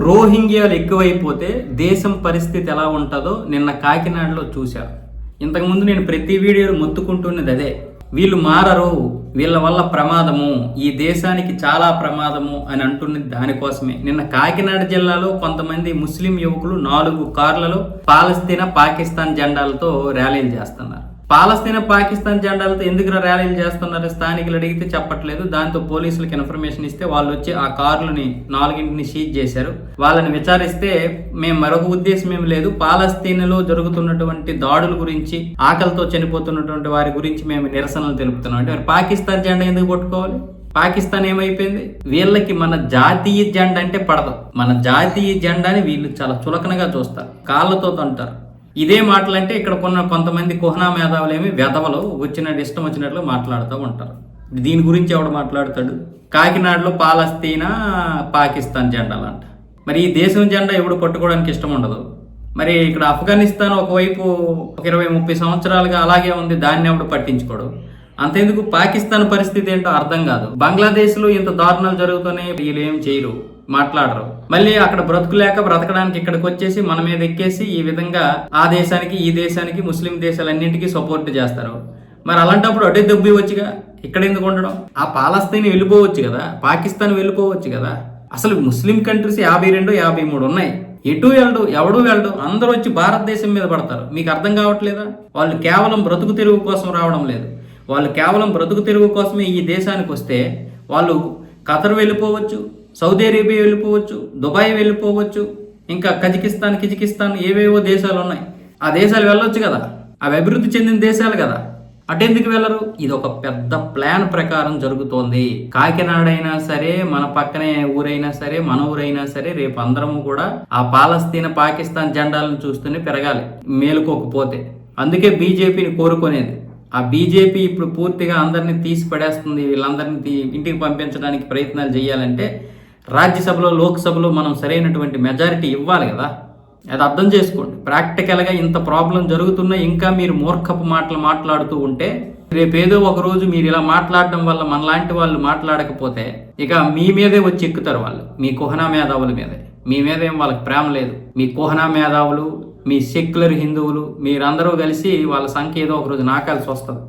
రోహింగ్యాలు ఎక్కువైపోతే దేశం పరిస్థితి ఎలా ఉంటుందో నిన్న కాకినాడలో చూశా. ఇంతకుముందు నేను ప్రతి వీడియోలు మొత్తుకుంటున్నది అదే. వీళ్ళు మారరు వీళ్ళ వల్ల ప్రమాదము ఈ దేశానికి చాలా ప్రమాదము అని అంటున్నది దానికోసమే. నిన్న కాకినాడ జిల్లాలో కొంతమంది ముస్లిం యువకులు నాలుగు కార్లలో పాలస్తీనా పాకిస్తాన్ జెండాలతో ర్యాలీలు చేస్తున్నారు. పాలస్తీనా పాకిస్తాన్ జెండాలతో ఎందుకు ర్యాలీలు చేస్తున్నారు? స్థానికులు అడిగితే చెప్పట్లేదు. దాంతో పోలీసులకు ఇన్ఫర్మేషన్ ఇస్తే వాళ్ళు వచ్చి ఆ కార్లని నాలుగింటిని సీజ్ చేశారు. వాళ్ళని విచారిస్తే మేము మరొక ఉద్దేశం ఏం లేదు. పాలస్తీనాలో జరుగుతున్నటువంటి దాడుల గురించి ఆకలితో చనిపోతున్నటువంటి వారి గురించి మేము నిరసనలు తెలుపుతున్నాం. అంటే మరి పాకిస్తాన్ జెండా ఎందుకు పట్టుకోవాలి? పాకిస్తాన్ ఏమైపోయింది? వీళ్ళకి మన జాతీయ జెండా అంటే పడదు. మన జాతీయ జెండాని వీళ్ళు చాలా చులకనగా చూస్తారు. కాళ్ళతో తంటారు. ఇదే మాటలంటే ఇక్కడ కొన్న కొంతమంది కుహనా మేధావులేమి వెధవలు వచ్చినట్టు ఇష్టం వచ్చినట్లు మాట్లాడుతూ ఉంటారు. దీని గురించి ఎవడు మాట్లాడతాడు? కాకినాడలో పాలస్తీనా పాకిస్తాన్ జెండాలంట మరి ఈ దేశం జెండా ఎవడు పట్టుకోవడానికి ఇష్టం ఉండదు? మరి ఇక్కడ ఆఫ్ఘనిస్తాన్ ఒకవైపు ఒక ఇరవై ముప్పై సంవత్సరాలుగా అలాగే ఉంది దాన్ని ఎవడు పట్టించుకోడు? అంతేందుకు? పాకిస్తాన్ పరిస్థితి ఏంటో అర్థం కాదు. బంగ్లాదేశ్లో ఇంత దారుణాలు జరుగుతున్నాయి వీళ్ళు ఏం చేయరు. మాట్లాడరు. మళ్ళీ అక్కడ బ్రతుకులేక బ్రతకడానికి ఇక్కడికి వచ్చేసి మన మీద ఎక్కేసి ఈ విధంగా ఆ దేశానికి ఈ దేశానికి ముస్లిం దేశాలన్నింటికీ సపోర్ట్ చేస్తారు. మరి అలాంటప్పుడు అటే దెబ్బి వచ్చిగా ఇక్కడ ఎందుకు ఉండడం? ఆ పాలస్తీన్ వెళ్ళిపోవచ్చు కదా? పాకిస్తాన్ వెళ్ళిపోవచ్చు కదా? అసలు ముస్లిం కంట్రీస్ యాభై రెండు యాభై మూడు ఉన్నాయి. ఎటు వెళ్ళడు? ఎవడు వెళ్ళడు? అందరూ వచ్చి భారతదేశం మీద పడతారు. మీకు అర్థం కావట్లేదా? వాళ్ళు కేవలం బ్రతుకు తెరువు కోసం రావడం లేదు. వాళ్ళు కేవలం బ్రతుకు తెరువు కోసమే ఈ దేశానికి వస్తే వాళ్ళు ఖతర్ వెళ్ళిపోవచ్చు సౌదీ అరేబియా వెళ్ళిపోవచ్చు దుబాయ్ వెళ్ళిపోవచ్చు ఇంకా కజకిస్తాన్ కిజికిస్తాన్ ఏవేవో దేశాలు ఉన్నాయి. ఆ దేశాలు వెళ్ళొచ్చు కదా. అవి అభివృద్ధి చెందిన దేశాలు కదా. అటెందుకు వెళ్ళరు? ఇది ఒక పెద్ద ప్లాన్ ప్రకారం జరుగుతోంది. కాకినాడ అయినా సరే మన పక్కనే ఊరైనా సరే మన ఊరైనా సరే రేపు అందరము కూడా ఆ పాలస్తీన పాకిస్తాన్ జెండాలను చూస్తూనే పెరగాలి మేలుకోకపోతే. అందుకే బీజేపీని కోరుకునేది. ఆ బీజేపీ ఇప్పుడు పూర్తిగా అందరినీ తీసి పడేస్తుంది వీళ్ళందరినీ తీ- ఇంటికి పంపించడానికి ప్రయత్నాలు చేయాలంటే రాజ్యసభలో లోక్సభలో మనం సరైనటువంటి మెజారిటీ ఇవ్వాలి కదా? అది అర్థం చేసుకోండి. ప్రాక్టికల్గా ఇంత ప్రాబ్లం జరుగుతున్నా ఇంకా మీరు మూర్ఖపు మాటలు మాట్లాడుతూ ఉంటే రేపు ఏదో ఒక రోజు మీరు ఇలా మాట్లాడడం వల్ల మనలాంటి వాళ్ళు మాట్లాడకపోతే ఇక మీ మీదే వచ్చి ఎక్కుతారు వాళ్ళు. మీ కుహనా మేధావుల మీదే. మీ మీద ఏం వాళ్ళకి ప్రేమ లేదు. మీ కుహనా మేధావులు మీ సెక్యులర్ హిందువులు మీరందరూ కలిసి వాళ్ళ సంఖ్య ఏదో ఒక రోజు నాకాల్సి వస్తుంది.